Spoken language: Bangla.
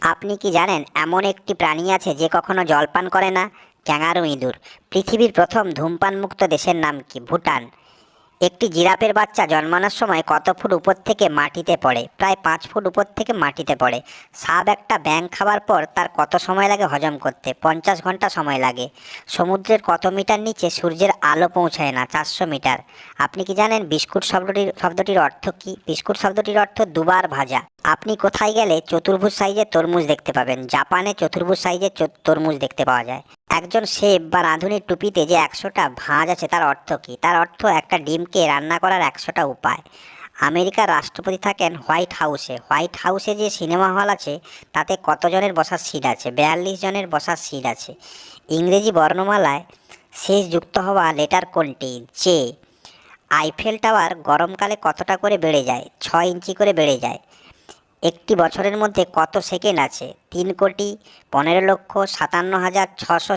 আপনি কি জানেন, এমন একটি প্রাণী আছে যে কখনো জলপান করে না? ক্যাঙারু ইঁদুর। পৃথিবীর প্রথম ধূমপানমুক্ত দেশের নাম কি? ভুটান। একটি জিরাফের বাচ্চা জন্মানোর সময় কত ফুট উপর থেকে মাটিতে পড়ে? প্রায় পাঁচ ফুট উপর থেকে মাটিতে পড়ে। সাপ একটা ব্যাং খাওয়ার পর তার কত সময় লাগে হজম করতে? পঞ্চাশ ঘণ্টা সময় লাগে। সমুদ্রের কত মিটার নিচে সূর্যের আলো পৌঁছায় না? চারশো মিটার। আপনি কি জানেন বিস্কুট শব্দটির শব্দটির অর্থ কি? বিস্কুট শব্দটির অর্থ দুবার ভাজা। আপনি কোথায় গেলে চতুর্ভুজ সাইজের তরমুজ দেখতে পাবেন? জাপানে চতুর্ভুজ সাইজের তরমুজ দেখতে পাওয়া যায়। একজন শেফ বা রাঁধুনির টুপিতে যে একশোটা ভাঁজ আছে, তার অর্থ কি? তার অর্থ একটা ডিমকে রান্না করার একশোটা উপায়। আমেরিকার রাষ্ট্রপতি থাকেন হোয়াইট হাউসে। হোয়াইট হাউসে যে সিনেমা হল আছে, তাতে কতজনের বসার সিট আছে? বিয়াল্লিশ জনের বসার সিট আছে। ইংরেজি বর্ণমালায় শেষ যুক্ত হওয়া লেটার কোনটি? যে আইফেল টাওয়ার গরমকালে কতটা করে বেড়ে যায়? ছয় ইঞ্চি করে বেড়ে যায়। একটি বছরের মধ্যে কত সেকেন্ড আছে? তিন কোটি পনেরো লক্ষ সাতান্ন হাজার ছশো